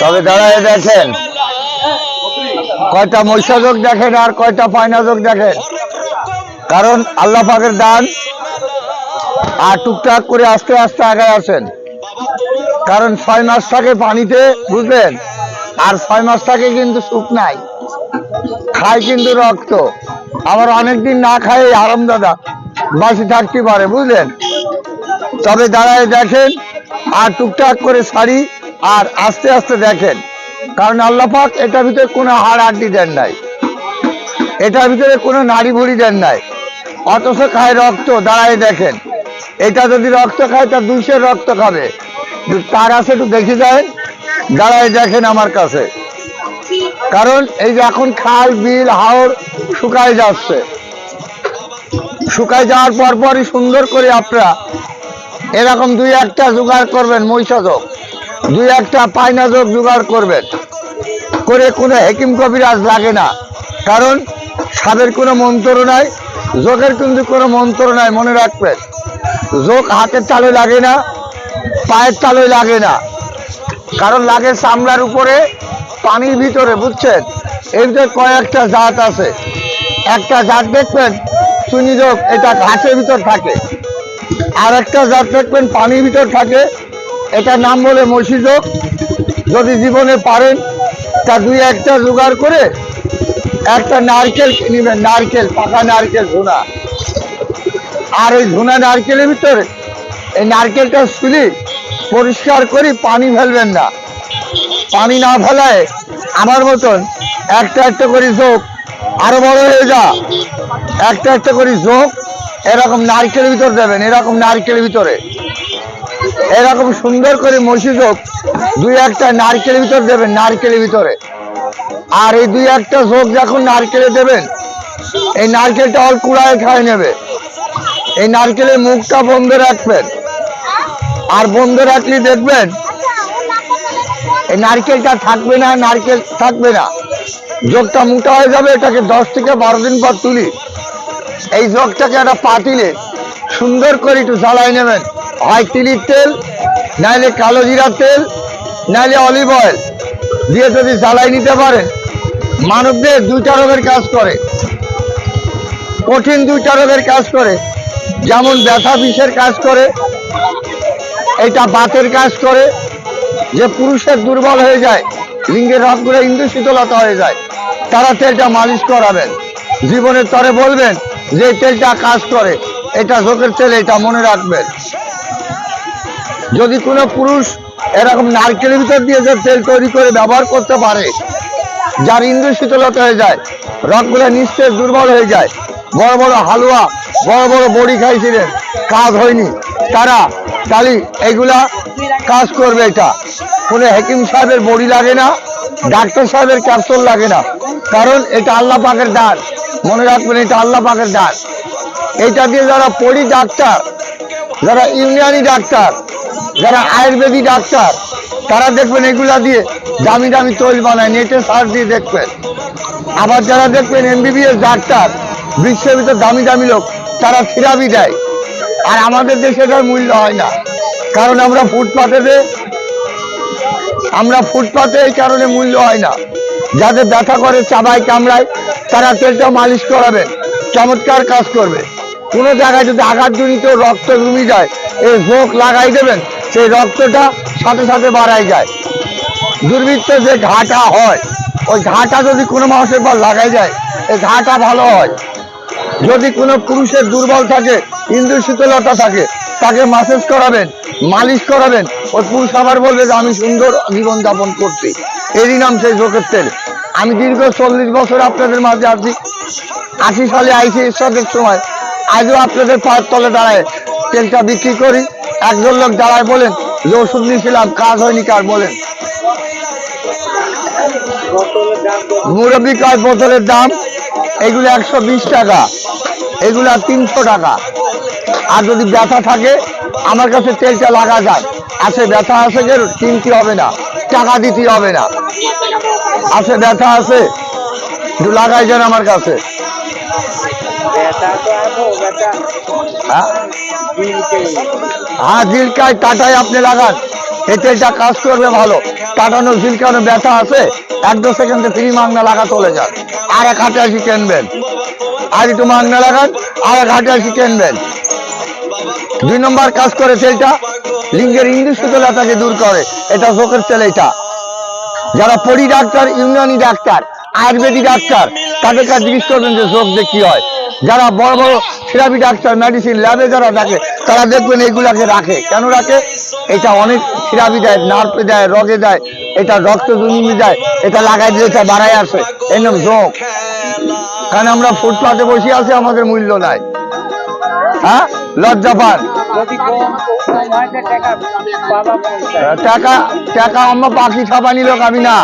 তবে দাঁড়ায় দেখেন। কয়টা মহিষাযোগ দেখেন আর কয়টা পায়নাযোগ দেখেন। কারণ আল্লাহ পাকের দান আর টুকটাক করে আস্তে আস্তে আগায় আসেন কারণ ছয় মাস থাকে পানিতে, বুঝলেন? আর ছয় মাস থাকে কিন্তু সুখ নাই। খায় কিন্তু রক্ত। আবার অনেকদিন না খায় আরাম দাদা। বাসি থাকতে পারে, বুঝলেন? তবে দাঁড়ায় দেখেন, আর টুকটাক করে সারি আর আস্তে আস্তে দেখেন, কারণ আল্লাপাক এটার ভিতরে কোনো হাড় আড্ডি দেন নাই। এটার ভিতরে কোনো নাড়ি ভুড়ি দেন নাই। অথচ খায় রক্ত, দাঁড়ায় দেখেন। এটা যদি রক্ত খায় তার দুইশের রক্ত খাবে। তার আছে, একটু দেখে যায় দাঁড়ায় দেখেন আমার কাছে। কারণ এই যে এখন খাল, বিল হাওড় শুকায় যাচ্ছে। শুকায় যাওয়ার পর পরই সুন্দর করে আপনারা এরকম দুই একটা জোগাড় করবেন মহিষাযোগ দুই একটা পায়নাযোগ জোগাড় করবেন করে কোনো হেকিম কবিরাজ লাগে না। কারণ সাদের কোনো মন্ত্র নাই, যোগের কিন্তু কোনো মন্ত্র নাই, মনে রাখবেন। যোগ হাতের তালে লাগে না, পায়ের তালে লাগে না। কারণ লাগে চামড়ার উপরে, পানির ভিতরে, বুঝছেন? এর ভিতরে কয়েকটা জাত আছে, একটা জাত দেখবেন, চুনি যোগ, এটা ঘাসের ভিতর থাকে। আর একটা জাত দেখবেন, পানির ভিতর থাকে এটার নাম বলে মসি যোগ যদি জীবনে পারেন, তা দুই একটা জোগাড় করে একটা নারকেল কিনবেন, নারকেল, পাকা নারকেল ধুনা আর ওই ধুনা নারকেলের ভিতরে এই নারকেলটা শুলি পরিষ্কার করি পানি ফেলবেন না। পানি না ফেলায় আমার মতন একটা একটা করে চোখ আরও বড় হয়ে যা। একটা একটা করে চোখ এরকম নারকেলের ভিতর দেবেন, এরকম নারকেলের ভিতরে। এরকম সুন্দর করে মসি চোখ দুই একটা নারকেলের ভিতর দেবেন, নারকেলের ভিতরে। আর এই দুই একটা চোখ যখন নারকেলে দেবেন, এই নারকেলটা অল কুড়ায় খায় নেবে। এই নারকেলের মুখটা বন্ধ রাখবেন। আর বন্ধ রাখলে দেখবেন, এই নারকেলটা থাকবে না, নারকেল থাকবে না। যোগটা মোটা হয়ে যাবে, এটাকে দশ থেকে বারো দিন পর তুলি। এই যোগটাকে একটা পাতিলে সুন্দর করে একটু জ্বালাই নেবেন। হয় তিলির তেল, নাইলে কালো জিরার তেল, নাইলে অলিভ অয়েল দিয়ে যদি জ্বালাই নিতে পারেন মানবদের দুইটা রোগের কাজ করে, কঠিন দুইটা রোগের কাজ করে, যেমন ব্যথা বিষের কাজ করে, এটা বাতের কাজ করে, যে পুরুষের দুর্বল হয়ে যায়, লিঙ্গের রক্তগুলো ইন্দু শীতলতা হয়ে যায়, তারা তেলটা মালিশ করাবেন। জীবনের তরে বলবেন যে তেলটা কাজ করে, এটা চোখের তেল, এটা মনে রাখবেন। যদি কোনো পুরুষ এরকম নারকেলের ভিতর দিয়ে যে তেল তৈরি করে ব্যবহার করতে পারে, যার ইন্দ্র শীতলতা হয়ে যায় রক্তগুলো নিঃশেষ দুর্বল হয়ে যায়, বড় বড় হালুয়া, বড় বড় বড়ি খাইছিলেন, কাজ হয়নি। তারা তালি এগুলা কাজ করবে এটা। কোনো হেকিম সাহেবের বড়ি লাগে না, ডাক্তার সাহেবের ক্যাপসুল লাগে না। কারণ এটা আল্লাহ পাকের দান। মনে রাখবেন এটা আল্লাহ পাকের দান। এইটা দিয়ে যারা পড়ি ডাক্তার, যারা ইউনিয়নি ডাক্তার যারা আয়ুর্বেদিক ডাক্তার, তারা দেখবেন এগুলা দিয়ে দামি দামি তৈল বানায়, নেটে সার দিয়ে দেখবেন। আবার যারা দেখবেন এমবিবিএস ডাক্তার, বিশ্বের ভিতর দামি দামি লোক, তারা থিরাপি দেয়। আর আমাদের দেশে এটার মূল্য হয় না। কারণ আমরা ফুটপাতে আমরা ফুটপাতে এই কারণে মূল্য হয় না। যাদের ব্যথা করে, চাবায়, কামড়ায়, তারা তেলটা মালিশ করাবেন চমৎকার কাজ করবে। কোনো জায়গায় যদি আঘাতজনিত রক্ত জমি যায়, এই ঝোঁক লাগাই দেবেন সেই রক্তটা সাথে সাথে বাড়াই যায়। দুর্বৃত্ত যে ঘাটা হয়, ওই ঘাটা যদি কোনো মানুষের পর লাগাই যায়, এই ঘাটা ভালো হয়। যদি কোনো পুরুষের দুর্বল থাকে ইন্দু শীতলতা থাকে, তাকে মাসেজ করাবেন, মালিশ করাবেন, ওই পুরুষ আবার বলবে যে, আমি সুন্দর জীবন যাপন করছি। এরই নাম সেই চোখের তেল। আমি দীর্ঘ চল্লিশ বছর আপনাদের মাঝে আছি। আশি সালে আইসি ঈশ্বরের সময়। আজও আপনাদের পায়ের তলে দাঁড়ায় তেলটা বিক্রি করি। একজন লোক দাঁড়ায় বলেন, যে ওষুধ নিয়েছিলাম, কাজ হয়নি কার? বলেন। মুরব্বী কয়, বোতলের দাম, এগুলো একশো বিশ টাকা, এগুলা তিনশো টাকা। আর যদি ব্যথা থাকে, আমার কাছে তেলটা লাগা যায়। আছে ব্যথা আছে যে কিনতে হবে না, টাকা দিতে হবে না। আছে ব্যথা আছে লাগাই যান আমার কাছে। হ্যাঁ হ্যাঁ দিলকায় আপনি লাগান। এই তেলটা কাজ করবে ভালো। কাটানো ঝিলকানো ব্যথা আছে, এক দু সেকেন্ডে ফ্রি মাংনা লাগা চলে যান আর এক হাটে আসি কিনবেন আর একটু মাংনা লাগান, আর এক হাটে আসি কিনবেন দুই নম্বর কাজ করে তেলটা লিঙ্গের ইংলিশ সুতলাটাকে দূর করে। এটা চোখের তেল এটা। যারা পরি doctor Unani doctor ayurvedic doctor, তাদের কাছে জিজ্ঞেস করবেন যে চোখ দিয়ে কি হয়? যারা বড় বড় থেরাপি ডাক্তার মেডিসিন ল্যাবে যারা রাখে তারা দেখবেন এইগুলাকে রাখে। কেন রাখে? এটা অনেক থেরাপি দেয় নার্পে দেয়, রগে দেয়, এটা রক্ত জন্মে দেয়, এটা লাগাই দিয়ে এটা বাড়াই আসে। এরকম জোক কারণ আমরা ফুটপাতে বসে আছি, আমাদের মূল্য নাই। হ্যাঁ? টাকা টাকা ছাপানি লোক আমি না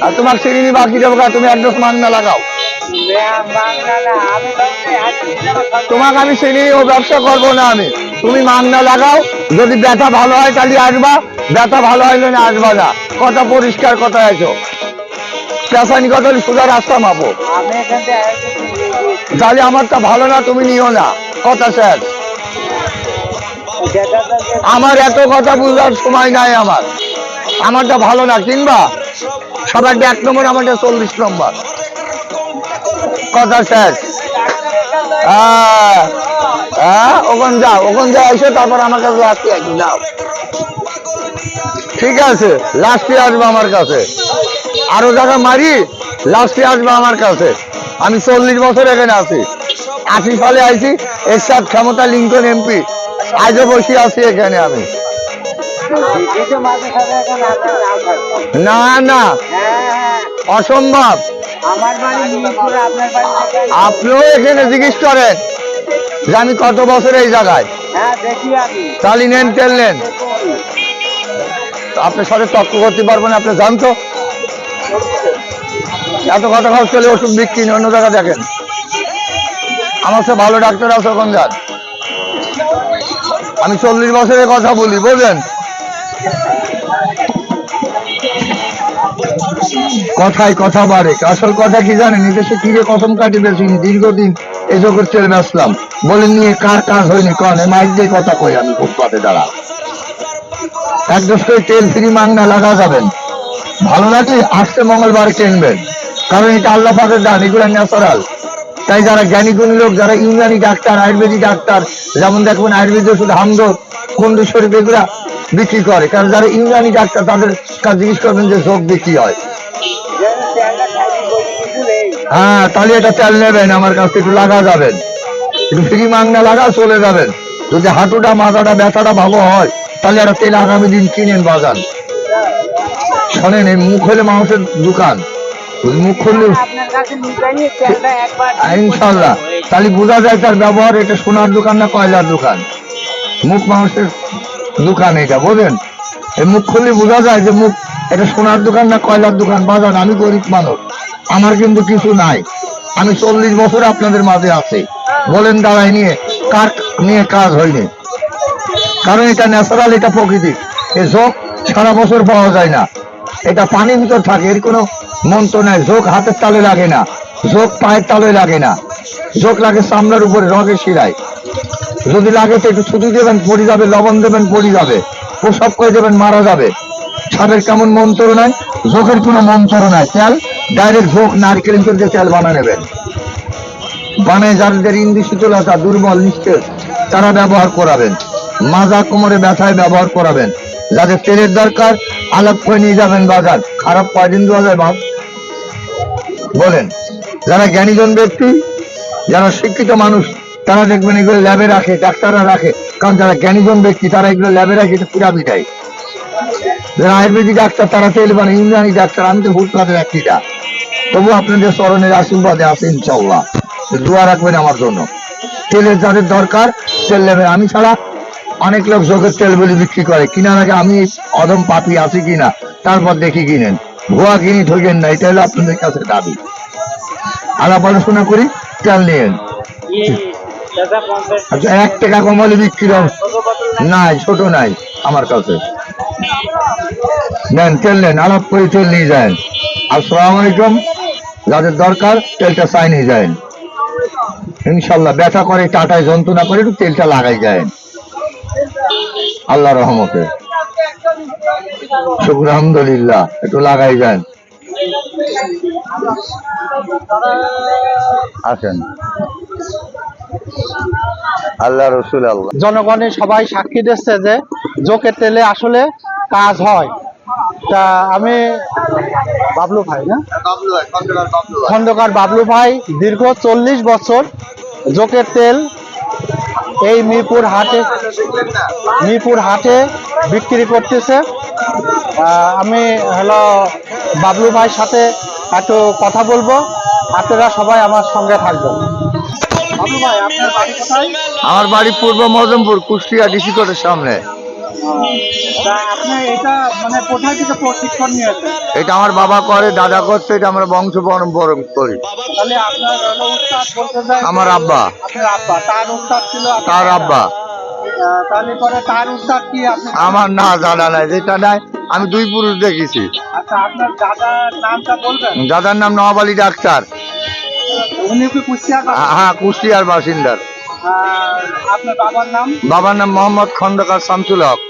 আর তোমার বাকি দেবো তুমি অ্যাড্রেস মাংনা লাগাও। তোমাকে আমি ও ব্যবসা করব না আমি। তুমি মাংনা লাগাও, যদি ব্যথা ভালো হয় তাহলে আসবা, ব্যথা ভালো হইলে না আসবা না। কথা পরিষ্কার কথা আছো পেশানি কথা সোজা রাস্তা মাপো। তাহলে আমারটা ভালো না, তুমি নিও না। কথা শেষ। আমার এত কথা বুঝার সময় নাই আমার। আমারটা ভালো না, কিংবা সবারটা এক নম্বর, আমারটা চল্লিশ নম্বর। কথা শেষ। হ্যাঁ হ্যাঁ ওখান যাও ওখান যা, এসে, তারপর আমার কাছে লাস্টে আসি যাও ঠিক আছে লাস্টে আসবে আমার কাছে। আরও জায়গা মারি লাস্টে আসবে আমার কাছে। আমি চল্লিশ বছর এখানে আছি। আশি সালে আইছি। এরশাদ ক্ষমতা লিঙ্কন এমপি। আজও বসে আছি এখানে আমি। না না। অসম্ভব? আপনিও এখানে জিজ্ঞেস করেন যে আমি কত বছর এই জায়গায়? তালি নেন, তেল নেন। আপনার সাথে তর্ক করতে পারবেন আপনি জানতো? এত কথা খরচ চলে ওষুধ বিক্রি অন্য জায়গা দেখেন। আমার সে ভালো ডাক্তার আছে ওখান যান আমি চল্লিশ বছরের কথা বলি বুঝলেন কথায় কথা বাড়ে, আসল কথা কি জানেন? নিজেকে কিরে কথম কাটি বেশিনি দীর্ঘদিন এসবের ছেড়ে আসলাম বলেন নিয়ে কার কাজ হয়নি, কনে? মাইক দিয়ে কথা কই আমি ফুটপাতে, দাঁড়া। এক দশ করে তেল ফ্রি মাংনা লাগা যাবেন। ভালো লাগে আসছে মঙ্গলবার কিনবেন কারণ এটা আল্লাহ পাকের দান, এগুলো ন্যাচারাল। তাই যারা জ্ঞানী গুণী লোক, যারা ইউনানি ডাক্তার আয়ুর্বেদিক ডাক্তার, যেমন দেখবেন আয়ুর্বেদিক ওষুধ, হামদ কুন্ডু শরীফ, এগুলা বিক্রি করে। কারণ যারা ইউনানি ডাক্তার, তাদের কাছে জিজ্ঞেস করবেন যে যোগ বিক্রি হয়। হ্যাঁ তাহলে এটা তেল নেবেন, আমার কাছে একটু লাগা যাবেন। একটু ফ্রি মাংনা লাগা চলে যাবেন। যদি হাঁটুটা, মাথাটা, ব্যথাটা ভালো হয়, তাহলে একটা তেল আগামী দিন কিনেন বাজান শোনেন, এই মুখ হলে মানুষের দোকান। ইনশাল্লাহ তাহলে বোঝা যায় তার ব্যবহার এটা সোনার দোকান না কয়লার দোকান? মুখ মানুষের দোকান এটা বোঝেন? এই মুখ খুললে বোঝা যায় যে মুখ এটা সোনার দোকান না কয়লার দোকান? বাজান আমি গরিব মানুষ আমার কিন্তু কিছু নাই। আমি চল্লিশ বছর আপনাদের মাঝে আছি। বলেন দাঁড়াই নিয়ে কার নিয়ে কাজ হয়নি? কারণ এটা ন্যাচারাল এটা প্রকৃতি এ ঝোঁক সারা বছর পাওয়া যায় না। এটা পানির ভিতর থাকে, এর কোনো মন্ত্র নাই। ঝোঁক হাতের তালে লাগে না, ঝোঁক পায়ের তালে লাগে না। ঝোঁক লাগে চামড়ার উপরে রগের শিরায়। যদি লাগে তো একটু ছুটি দেবেন, পড়ে যাবে, লবণ দেবেন, পড়ে যাবে। প্রসব করে দেবেন, মারা যাবে। সাপের কেমন মন্ত্র নাই, ঝোঁকের কোনো মন্ত্র নাই। তেল, ডাইরেক্ট ঝোঁক, নারকেল করে তেল বানা নেবেন। বানায় যাদের ইন্দি শীতলতা দুর্বল নিষ্ঠেষ তারা ব্যবহার করাবেন। মাজা কোমরে ব্যথায় ব্যবহার করাবেন। যাদের তেলের দরকার আলাপ করে নিয়ে যাবেন বাজার। খারাপ কয়দিন দেওয়া যায় ভাব। বলেন, যারা জ্ঞানীজন ব্যক্তি, যারা শিক্ষিত মানুষ, তারা দেখবেন এগুলো ল্যাবে রাখে, ডাক্তাররা রাখে। কারণ যারা জ্ঞানীজন ব্যক্তি, তারা এগুলো ল্যাবে রাখে, এটা পিরামি দেয় যারা আয়ুর্বেদিক ডাক্তার, তারা তেল মানে ইউনানি ডাক্তার, আমি তো ভুল কাজের একটিটা তবু আপনাদের স্মরণের আশীর্বাদে আছে ইনশাল্লাহ দোয়া রাখবেন আমার জন্য। তেলের যাদের দরকার, তেল নেবেন। আমি ছাড়া অনেক লোক যোগের তেল বলে বিক্রি করে। কিনার আগে আমি অদম পাপি আছি কিনা তারপর দেখি কিনেন। ভুয়া কিনি ঠকেন না এটা হলো আপনাদের কাছে দাবি। আলাপ আলোচনা করি তেল নিয়েন। আচ্ছা এক টাকা কমালে বিক্রি? নাই ছোট নাই আমার কাছে। নেন তেল নেন আলাপ করে তেল নিয়ে যান। আসসালামু আলাইকুম। যাদের দরকার তেলটা চাই নিয়ে যায় ইনশাল্লাহ ব্যথা করে টাটায় যন্ত্রণা করে একটু তেলটা লাগাই যায় আল্লাহ রহমতে। শুক্র আলহামদুলিল্লাহ একটু লাগাই যান। আসেন। আল্লাহ রসুল আল্লাহ। জনগণের সবাই সাক্ষী দিচ্ছে যে জোকের তেলে আসলে কাজ হয়। তা আমি বাবলু ভাই না? খন্দকার বাবলু ভাই দীর্ঘ চল্লিশ বছর জোকের তেল এই মিরপুর হাটে মিরপুর হাটে বিক্রি করতেছে। আমি হলো বাবলু ভাইয়ের সাথে একটু কথা বলব। আপনারা সবাই আমার সঙ্গে থাকবেন। আমার বাড়ি পূর্ব মজমপুর, কুষ্টিয়া ডিসি কোর্টের সামনে। এটা মানে কোথায় থেকে প্রশিক্ষণ নিয়েছেন এটা আমার বাবা করে দাদা করছে এটা আমরা বংশ পরম্পরা করি। তাহলে আপনার উস্তাদ বলতে যায় আমার আব্বা। আপনার আব্বা তার উস্তাদ ছিল তার আব্বা। তাহলে পরে তার উস্তাদ কি আপনি আমার না জানা নাই যেটা নাই আমি দুই পুরুষ দেখেছি। আচ্ছা আপনার দাদার নামটা বলবেন দাদার নাম নওয়াব আলী ডাক্তার। উনি কি কুষ্টিয়া হ্যাঁ, কুষ্টিয়ার বাসিন্দার। আপনার বাবার নাম? বাবার নাম মোহাম্মদ খন্দকার শামসুল হক।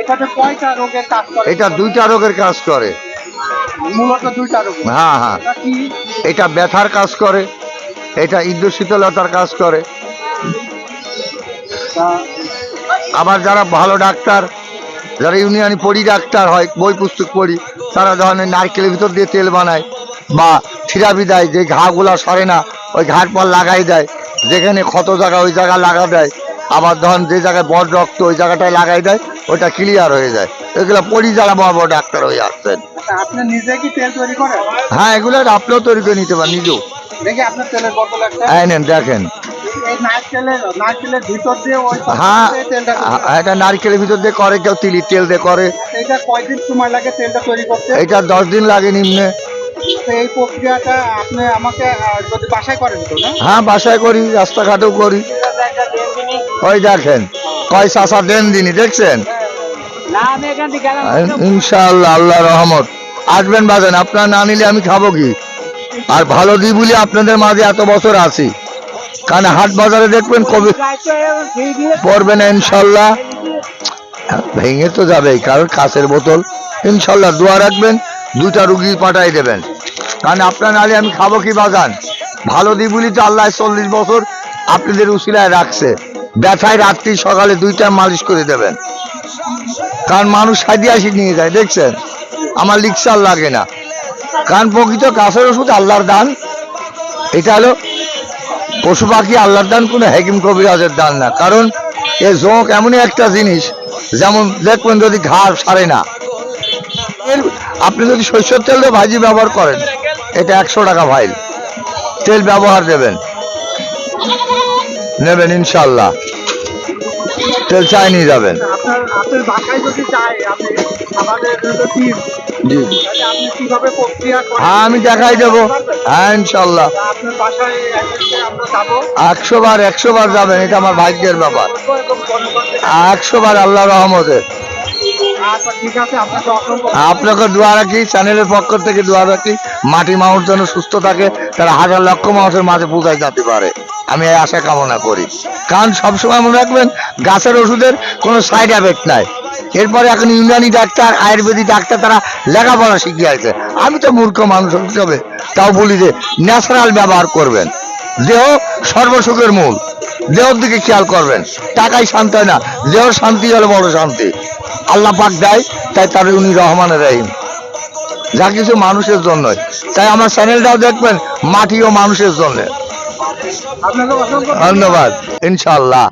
এটাতে কয়টা রোগের কাজ করে? এটা দুইটা রোগের কাজ করে। মূলত দুইটা রোগে। হ্যাঁ হ্যাঁ। এটা ব্যথার কাজ করে এটা ইদ্য শীতলতার কাজ করে। আবার যারা ভালো ডাক্তার যারা ইউনিয়নে পড়ি ডাক্তার হয় বই পুস্তক পড়ি তারা ধরনের নারকেলের ভিতর দিয়ে তেল বানায় বা থিরাপি দেয় যে ঘাগুলা সরে না ওই ঘাট পর লাগাই দেয় যেখানে ক্ষত জায়গা ওই জায়গা লাগা দেয়। আবার ধরেন যে জায়গায় বড় রক্ত ওই জায়গাটায় লাগাই দেয় ওটা ক্লিয়ার হয়ে যায়। এগুলো পড়ি যারা বড় বড় ডাক্তার হয়ে আসছেন। আপনি নিজে কি তেল তৈরি করেন? হ্যাঁ এগুলো আপনিও তৈরি করে নিতে পারেন নিজেও। নেন দেখেন। হ্যাঁ হ্যাঁ, এটা নারকেলের ভিতর দিয়ে করে কেউ তিলি তেল দিয়ে করে। এটা দশ দিন লাগে নিম্নে। এই প্রক্রিয়াটা আপনি আমাকে যদি বাসায় করেন তো হ্যাঁ বাসায় করি, রাস্তাঘাটেও করি। ওই দেখেন, কয় চাষা দেন দিনই দেখছেন? ইনশাআল্লাহ আল্লাহ রহমত। আসবেন বাজান, আপনার না নিলে আমি খাব কি? আর ভালো দিই বলে আপনাদের মাঝে এত বছর আছি। কারণ হাট বাজারে দেখবেন কবে পড়বে না ইনশাল্লাহ ভেঙে তো যাবেই, কারণ কাছের বোতল। ইনশাল্লাহ দোয়া রাখবেন, দুইটা রুগী পাঠাই দেবেন। কারণ আপনার নালে আমি খাব কি বাগান? ভালো দিই বলি তো আল্লাহ চল্লিশ বছর আপনাদের উসিলায় রাখছে। ব্যথায় রাত্রি সকালে দুইটা মালিশ করে দেবেন। কারণ মানুষ সাইডে আসি নিয়ে যায়, দেখছেন? আমার লিক্সার লাগে না। কারণ প্রকৃত কাছের ওষুধ আল্লাহর দান। এটা হলো পশু পাখি আল্লাহর দান, কোনো হেকিম কবিরাজের দান না। কারণ এ জোঁক এমনই একটা জিনিস, যেমন দেখবেন যদি ঘাড় সারে না। আপনি যদি সরষের তেল দিয়ে ভাজি ব্যবহার করেন এটা একশো টাকা ভাইল তেল ব্যবহার দেবেন। নেবেন ইনশাল্লাহ। তেল চাই নিয়ে যাবেন। হ্যাঁ আমি দেখাই দেবো। হ্যাঁ ইনশাল্লাহ। একশো বার একশো বার যাবেন এটা আমার ভাগ্যের ব্যাপার। একশো বার আল্লাহ রহমতে ঠিক আছে আপনাকে দোয়া রাখি, চ্যানেলের পক্ষ থেকে দোয়া রাখি, মাটি মানুষ যেন সুস্থ থাকে, তারা হাজার লক্ষ মানুষের মাঝে পূজায় যেতে পারে। আমি এই আশা কামনা করি। কারণ সবসময় মনে রাখবেন, গাছের ওষুধের কোনো সাইড এফেক্ট নাই। এরপরে এখন ইউনানি ডাক্তার, আয়ুর্বেদিক ডাক্তার, তারা লেখাপড়া শিখিয়ে আছে। আমি তো মূর্খ মানুষ হিসেবে তাও বলি যে ন্যাচারাল ব্যবহার করবেন। দেহ সর্বসুখের মূল। দেহর দিকে খেয়াল করবেন টাকাই শান্তি হয় না। দেহর শান্তি হলে বড় শান্তি। আল্লাহ পাক দেয়, তাই তার উনি রহমানের রহিম। যা কিছু মানুষের জন্য। তাই আমার চ্যানেলটাও দেখবেন, মাটিও মানুষের জন্য। ধন্যবাদ। ইনশাল্লাহ